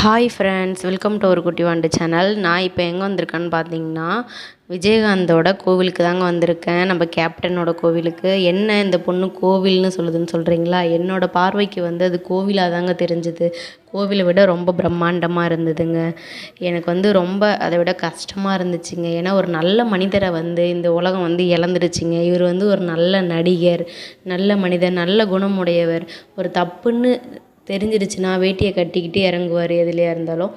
Hi friends welcome to ஒரு குட்டி வாண்டு channel நான் இப்போ எங்கே வந்திருக்கேன்னு பார்த்தீங்கன்னா விஜயகாந்தோட கோவிலுக்கு தாங்க வந்திருக்கேன். நம்ம கேப்டனோட கோவிலுக்கு. என்ன இந்த பொண்ணு கோவில்னு சொல்லுதுன்னு சொல்கிறீங்களா என்னோட பார்வைக்கு வந்து அது கோவிலாக தாங்க தெரிஞ்சுது. கோவிலை விட ரொம்ப பிரம்மாண்டமாக இருந்ததுங்க. எனக்கு வந்து ரொம்ப அதை விட கஷ்டமாக இருந்துச்சுங்க. ஏன்னா ஒரு நல்ல மனிதரை வந்து இந்த உலகம் வந்து இழந்துடுச்சிங்க இவர் வந்து ஒரு நல்ல நடிகர் நல்ல மனிதர் நல்ல குணமுடையவர். ஒரு தப்புன்னு தெரிஞ்சிடுச்சுன்னா வேட்டியை கட்டிக்கிட்டு இறங்குவார் எதுலையா இருந்தாலும்.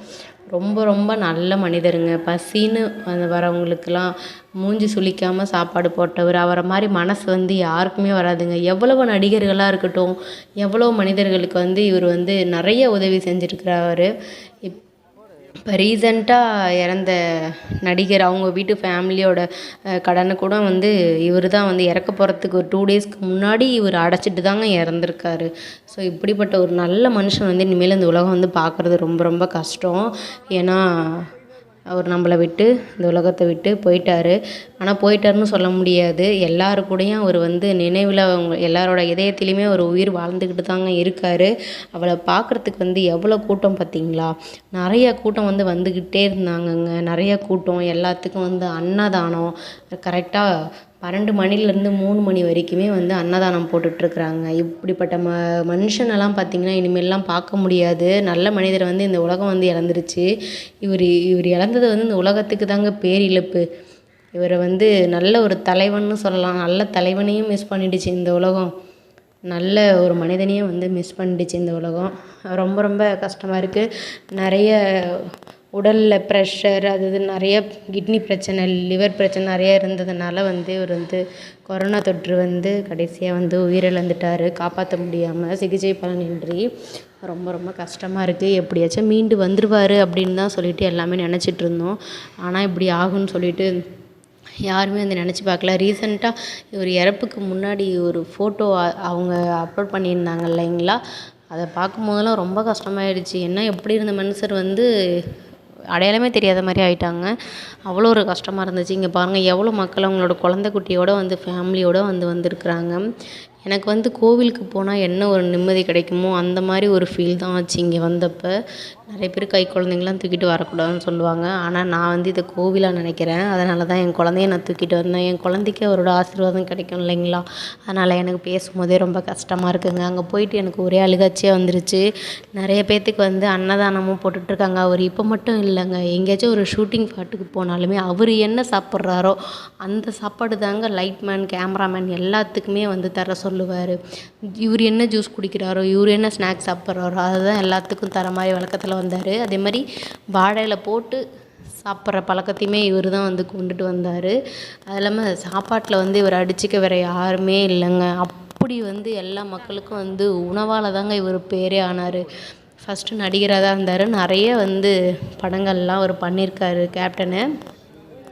ரொம்ப ரொம்ப நல்ல மனிதருங்க. பசின்னு வந்து வரவங்களுக்கெல்லாம் மூஞ்சி சுளிக்காமல் சாப்பாடு போட்டவர். அவரை மாதிரி மனசு வந்து யாருக்குமே வராதுங்க. எவ்வளவு நடிகர்களாக இருக்கட்டும் எவ்வளோ மனிதர்களுக்கு வந்து இவர் வந்து நிறைய உதவி செஞ்சுருக்கிறாரு. இப் இப்போ ரீசண்டாக இறந்த நடிகர் அவங்க வீட்டு ஃபேமிலியோட கடனை கூட வந்து இவர் தான் வந்து இறக்க போகிறதுக்கு ஒரு டூ டேஸ்க்கு முன்னாடி இவர் அடைச்சிட்டு தாங்க இறந்துருக்காரு. ஸோ இப்படிப்பட்ட ஒரு நல்ல மனுஷன் வந்து இனிமேல் இந்த உலகம் வந்து பார்க்குறது ரொம்ப ரொம்ப கஷ்டம். ஏன்னா அவர் நம்மளை விட்டு இந்த உலகத்தை விட்டு போயிட்டார். ஆனால் போயிட்டாருன்னு சொல்ல முடியாது. எல்லாரு கூடயும் அவர் வந்து நினைவில் அவங்க எல்லாரோட இதயத்திலையுமே ஒரு உயிர் வாழ்ந்துக்கிட்டு தாங்க இருக்கார். அவளை பார்க்குறதுக்கு வந்து எவ்வளோ கூட்டம் பார்த்தீங்களா நிறைய கூட்டம் வந்து வந்துக்கிட்டே இருந்தாங்கங்க. நிறைய கூட்டம் எல்லாத்துக்கும் வந்து அன்னதானம் கரெக்டாக பன்னெண்டு மணிலேருந்து மூணு மணி வரைக்குமே வந்து அன்னதானம் போட்டுட்ருக்குறாங்க. இப்படிப்பட்ட ம மனுஷனெல்லாம் பார்த்திங்கன்னா இனிமேல்லாம் பார்க்க முடியாது. நல்ல மனிதர் வந்து இந்த உலகம் வந்து இழந்துருச்சு. இவர் இவர் இழந்தது வந்து இந்த உலகத்துக்கு தாங்க பேரிழப்பு இவரை வந்து நல்ல ஒரு தலைவன்னு சொல்லலாம். நல்ல தலைவனையும் மிஸ் பண்ணிடுச்சு இந்த உலகம். நல்ல ஒரு மனிதனையும் வந்து மிஸ் பண்ணிடுச்சு இந்த உலகம். ரொம்ப ரொம்ப கஷ்டமாக இருக்குது நிறைய உடலில் ப்ரெஷர் அது இது நிறைய கிட்னி பிரச்சனை லிவர் பிரச்சனை நிறைய இருந்ததுனால வந்து இவர் வந்து கொரோனா தொற்று வந்து கடைசியாக வந்து உயிரிழந்துட்டார். காப்பாற்ற முடியாமல் சிகிச்சை பலனின்றி ரொம்ப ரொம்ப கஷ்டமாக இருக்குது எப்படியாச்சும் மீண்டு வந்துடுவார் அப்படின்னு தான் சொல்லிட்டு எல்லாமே நினச்சிட்டு இருந்தோம். ஆனால் இப்படி ஆகும்னு சொல்லிட்டு யாருமே வந்து நினச்சி பார்க்கல. ரீசெண்டாக இவர் இறப்புக்கு முன்னாடி ஒரு ஃபோட்டோ அவங்க அப்லோட் பண்ணியிருந்தாங்க இல்லைங்களா? அதை பார்க்கும்போதெல்லாம் ரொம்ப கஷ்டமாயிடுச்சு. என்ன எப்படி இருந்த மனுஷர் வந்து அடையாளமே தெரியாத மாதிரி ஆயிட்டாங்க. அவ்வளோ ஒரு கஷ்டமாக இருந்துச்சு. இங்கே பாருங்கள் எவ்வளோ மக்கள் அவங்களோட குழந்தை குட்டியோட வந்து ஃபேமிலியோடு வந்து வந்திருக்குறாங்க. எனக்கு வந்து கோவிலுக்கு போனால் என்ன ஒரு நிம்மதி கிடைக்குமோ அந்த மாதிரி ஒரு ஃபீல் தான் ஆச்சு இங்கே வந்தப்போ. நிறைய பேர் கை குழந்தைங்களாம் தூக்கிட்டு வரக்கூடாதுன்னு சொல்லுவாங்க. ஆனால் நான் வந்து இதை கோவிலாக நினைக்கிறேன். அதனால தான் என் குழந்தைய நான் தூக்கிட்டு வந்தேன். என் குழந்தைக்கு அவரோட ஆசீர்வாதம் கிடைக்கும் இல்லைங்களா? அதனால் எனக்கு பேசும்போதே ரொம்ப கஷ்டமாக இருக்குங்க. அங்கே போயிட்டு எனக்கு ஒரே அழுகாச்சியாக வந்துருச்சு. நிறைய பேர்த்துக்கு வந்து அன்னதானமும் போட்டுட்ருக்காங்க. அவர் இப்போ மட்டும் இல்லைங்க. எங்கேயாச்சும் ஒரு ஷூட்டிங் பாட்டுக்கு போனாலுமே அவர் என்ன சாப்பிட்றாரோ அந்த சாப்பாடு தாங்க லைட்மேன் கேமராமேன் எல்லாத்துக்குமே வந்து தர சொல்லுவார். இவர் என்ன ஜூஸ் குடிக்கிறாரோ இவர் என்ன ஸ்நாக்ஸ் சாப்பிட்றாரோ அதுதான் எல்லாத்துக்கும் தர மாதிரி வழக்கத்தில் வந்தார். அதே மாதிரி வாழையில் போட்டு சாப்பிட்ற பழக்கத்தையுமே இவர் தான் வந்து கொண்டுட்டு வந்தார். அது இல்லாமல் சாப்பாட்டில் வந்து இவர் அடிச்சுக்க வேறு யாருமே இல்லைங்க. அப்படி வந்து எல்லா மக்களுக்கும் வந்து உணவால் தாங்க இவர் பேரே ஆனார். ஃபஸ்ட்டு நடிகராக தான் இருந்தார். நிறைய வந்து படங்கள்லாம் அவர் பண்ணியிருக்காரு கேப்டனு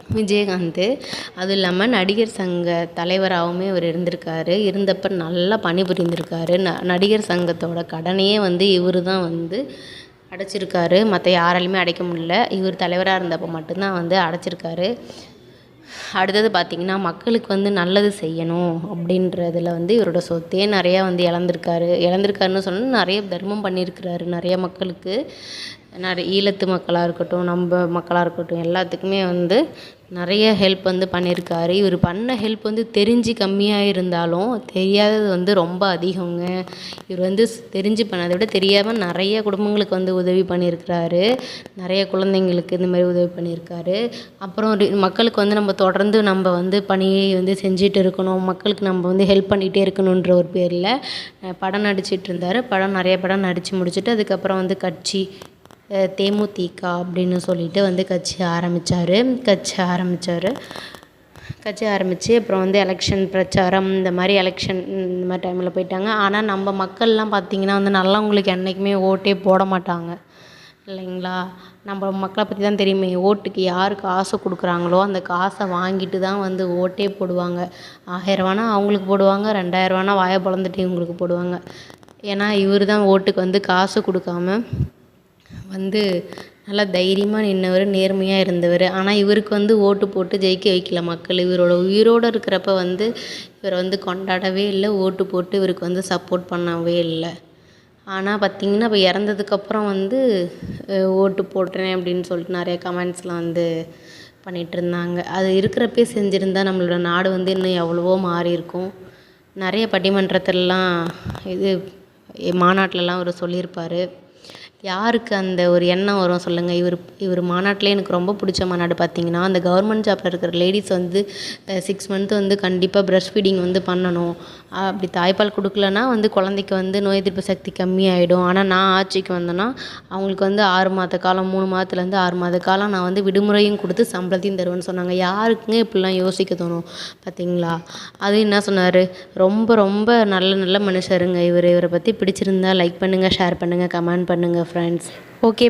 விஜயகாந்த். அதுவும் இல்லாமல் நடிகர் சங்க தலைவராகவுமே அவர் இருந்திருக்காரு. இருந்தப்போ நல்லா பணிபுரிந்திருக்காரு. ந நடிகர் சங்கத்தோட கடனையே வந்து இவர் தான் வந்து அடைச்சிருக்காரு. மற்ற யாராலையுமே அடைக்க முடியல. இவர் தலைவராக இருந்தப்போ மட்டும்தான் வந்து அடைச்சிருக்காரு. அடுத்தது பார்த்திங்கன்னா மக்களுக்கு வந்து நல்லது செய்யணும் அப்படின்றதுல வந்து இவரோட சொத்தே நிறையா வந்து இழந்திருக்காரு. இழந்திருக்காருன்னு சொன்னால் நிறைய தர்மம் பண்ணியிருக்கிறாரு. நிறைய மக்களுக்கு. நிறைய ஈழத்து மக்களாக இருக்கட்டும் நம்ம மக்களாக இருக்கட்டும் எல்லாத்துக்குமே வந்து நிறைய ஹெல்ப் வந்து பண்ணியிருக்காரு. இவர் பண்ண ஹெல்ப் வந்து தெரிஞ்சு கம்மியாக இருந்தாலும் தெரியாதது வந்து ரொம்ப அதிகங்க. இவர் வந்து தெரிஞ்சு பண்ணதை விட தெரியாமல் நிறைய குடும்பங்களுக்கு வந்து உதவி பண்ணியிருக்கிறாரு. நிறைய குழந்தைங்களுக்கு இந்த மாதிரி உதவி பண்ணியிருக்காரு. அப்புறம் மக்களுக்கு வந்து நம்ம தொடர்ந்து நம்ம வந்து பணியை வந்து செஞ்சுட்டு இருக்கணும். மக்களுக்கு நம்ம வந்து ஹெல்ப் பண்ணிகிட்டே இருக்கணுன்ற ஒரு பேரில் படம் நடிச்சிட்டு இருந்தார். படம் நிறைய படம் நடித்து முடிச்சுட்டு அதுக்கப்புறம் வந்து கட்சி தேமுதிக அப்படின்னு சொல்லிட்டு வந்து கட்சி ஆரம்பித்தார் கட்சி ஆரம்பித்தார் கட்சி ஆரம்பித்து அப்புறம் வந்து எலெக்ஷன் பிரச்சாரம் இந்த மாதிரி எலெக்ஷன் இந்த மாதிரி டைமில் போயிட்டாங்க. ஆனால் நம்ம மக்கள்லாம் பார்த்திங்கன்னா வந்து நல்லவங்களுக்கு என்றைக்குமே ஓட்டே போட மாட்டாங்க. இல்லைங்களா? நம்ம மக்களை பற்றி தான் தெரியுமே. ஓட்டுக்கு யார் காசு கொடுக்குறாங்களோ அந்த காசை வாங்கிட்டு தான் வந்து ஓட்டே போடுவாங்க. ஆயிரரூவானா அவங்களுக்கு போடுவாங்க ரெண்டாயிரரூவானா வாயை பிளந்துட்டு இவங்களுக்கு போடுவாங்க. ஏன்னா இவர் தான் ஓட்டுக்கு வந்து காசு கொடுக்காம வந்து நல்லா தைரியமாக நின்றவர் நேர்மையாக இருந்தவர். ஆனால் இவருக்கு வந்து ஓட்டு போட்டு ஜெயிக்க வைக்கல மக்கள். இவரோட உயிரோடு இருக்கிறப்ப வந்து இவரை வந்து கொண்டாடவே இல்லை ஓட்டு போட்டு இவருக்கு வந்து சப்போர்ட் பண்ணவே இல்லை. ஆனால் பார்த்தீங்கன்னா இப்போ இறந்ததுக்கப்புறம் வந்து ஓட்டு போடுறேன் அப்படின்னு சொல்லிட்டு நிறைய கமெண்ட்ஸ்லாம் வந்து பண்ணிகிட்டு இருந்தாங்க. அது இருக்கிறப்பே செஞ்சுருந்தா நம்மளோட நாடு வந்து இன்னும் எவ்வளவோ மாறி இருக்கும். நிறைய பட்டிமன்றத்திலலாம் இது மாநாட்டிலலாம் அவர் சொல்லியிருப்பார். யாருக்கு அந்த ஒரு எண்ணம் வரும் சொல்லுங்கள் இவர் இவர் மாநாட்டிலே எனக்கு ரொம்ப பிடிச்ச மாநாடு பார்த்தீங்கன்னா அந்த கவர்மெண்ட் ஜாப்பில் இருக்கிற லேடிஸ் வந்து சிக்ஸ் மந்த் வந்து கண்டிப்பாக ப்ரெஷ் ஃபீடிங் வந்து பண்ணணும். அப்படி தாய்ப்பால் கொடுக்கலன்னா வந்து குழந்தைக்கு வந்து நோய் எதிர்ப்பு சக்தி கம்மியாயிடும். ஆனால் நான் ஆட்சிக்கு வந்தேன்னா அவங்களுக்கு வந்து ஆறு மாத காலம் மூணு மாதத்துலேருந்து ஆறு மாத காலம் நான் வந்து விடுமுறையும் கொடுத்து சம்பளத்தையும் தருவேன்னு சொன்னாங்க. யாருக்குங்க இப்படிலாம் யோசிக்க தோணும் பார்த்தீங்களா? அது என்ன சொன்னார்? ரொம்ப ரொம்ப நல்ல நல்ல மனுஷருங்க இவர். இவரை பற்றி பிடிச்சிருந்தா லைக் பண்ணுங்கள் ஷேர் பண்ணுங்கள் கமெண்ட் பண்ணுங்கள் ஃப்ரெண்ட்ஸ் ஓகே